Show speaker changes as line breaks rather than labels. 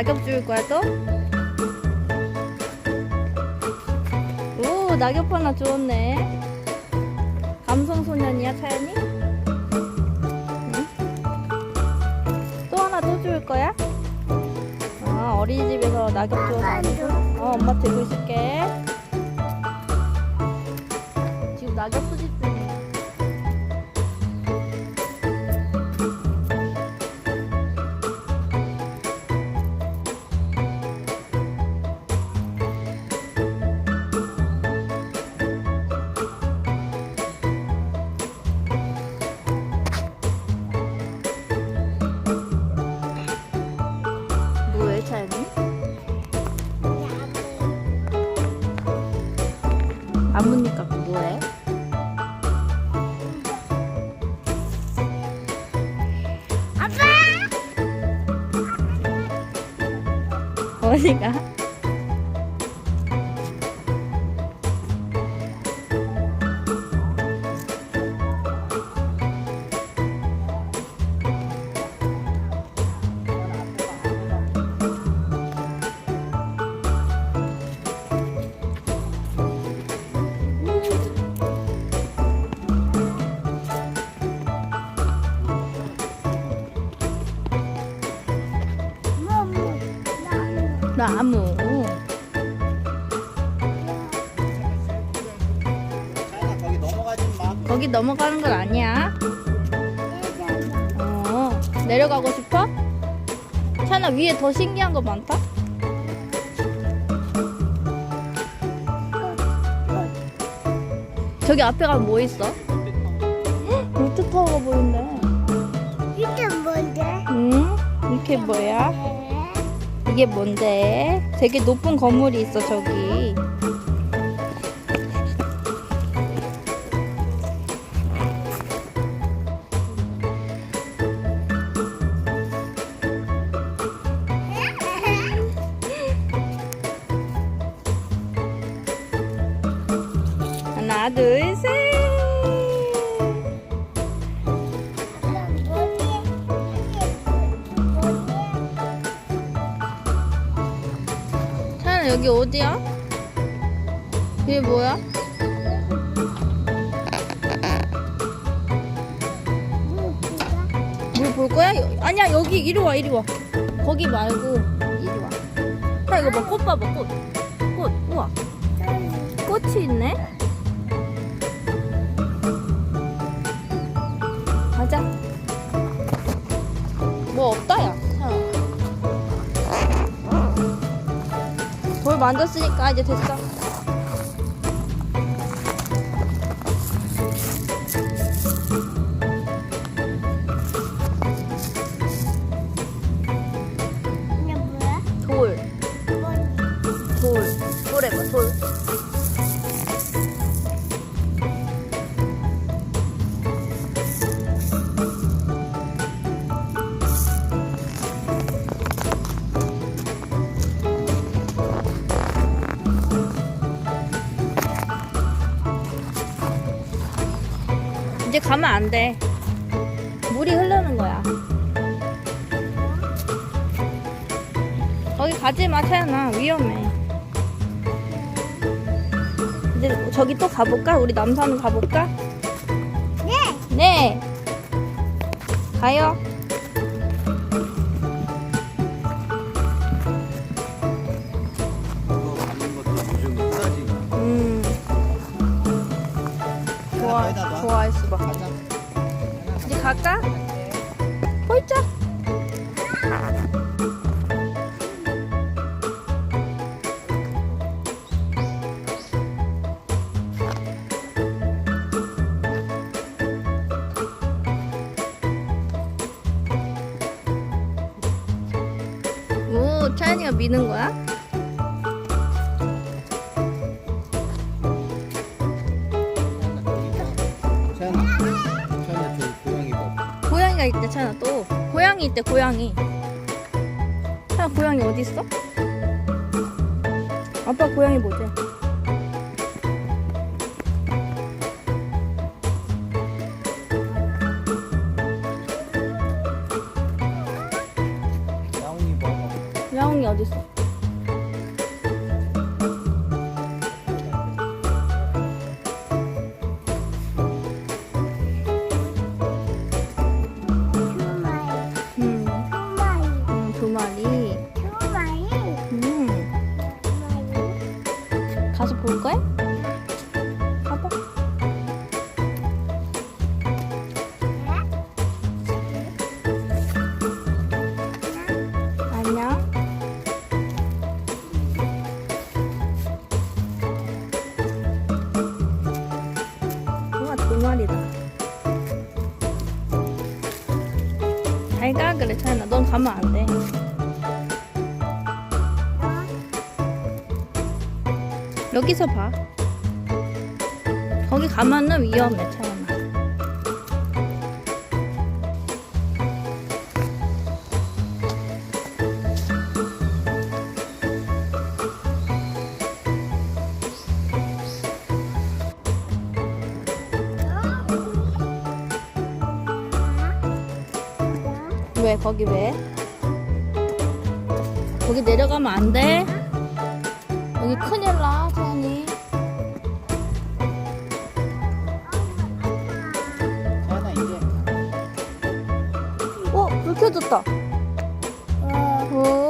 낙엽 줄 거야 또? 오 낙엽 하나 주웠네. 감성 소년이야 차연이? 응? 또 하나 또 줄 거야? 아 어린이집에서 낙엽 주워서 어 엄마 들고 있을게. 지금 낙엽 수집 어디가? 나무.
거기 넘어가지 마.
거기 넘어가는 건 아니야. 어, 내려가고 싶어? 차나 위에 더 신기한 거 많다? 저기 앞에 가면 뭐 있어? 헉, 롯데타워가 보인대.
이게 뭔데?
응? 이게 뭐야? 이게 뭔데? 되게 높은 건물이 있어, 저기. 하나, 둘, 여기 어디야? 이게 뭐야? 물 볼 거야? 여- 아니야, 여기, 이리 와, 이리 와. 거기 말고, 이리 와. 차 이거 봐, 꽃 봐봐, 꽃. 꽃, 우와. 꽃이 있네? 만졌으니까 이제 됐어. 이제 가면 안 돼. 물이 흐르는 거야. 거기 가지 마, 차연아. 위험해. 이제 저기 또 가볼까? 우리 남산 가볼까?
네!
네. 가요. 좋아. 좋아 했어. 봐.
가자.
이제 갈까? 홀짝. 오, 차연이가 미는 거야?
봐.
고양이가 있대, 차연아 또. 고양이 있대, 고양이. 차연아, 고양이 어디 있어? 아빠 고양이 뭐지? 거야? 가봐. 안녕. 우와, 두 마리다. 잘 가, 그래, 차연아. 넌 가면 안 돼. 여기서 봐. 거기 가면은 위험해, 차연아. 왜, 거기 왜? 거기 내려가면 안 돼. 여기 큰일 나,
이제
어, 불 켜졌다.
어,
오.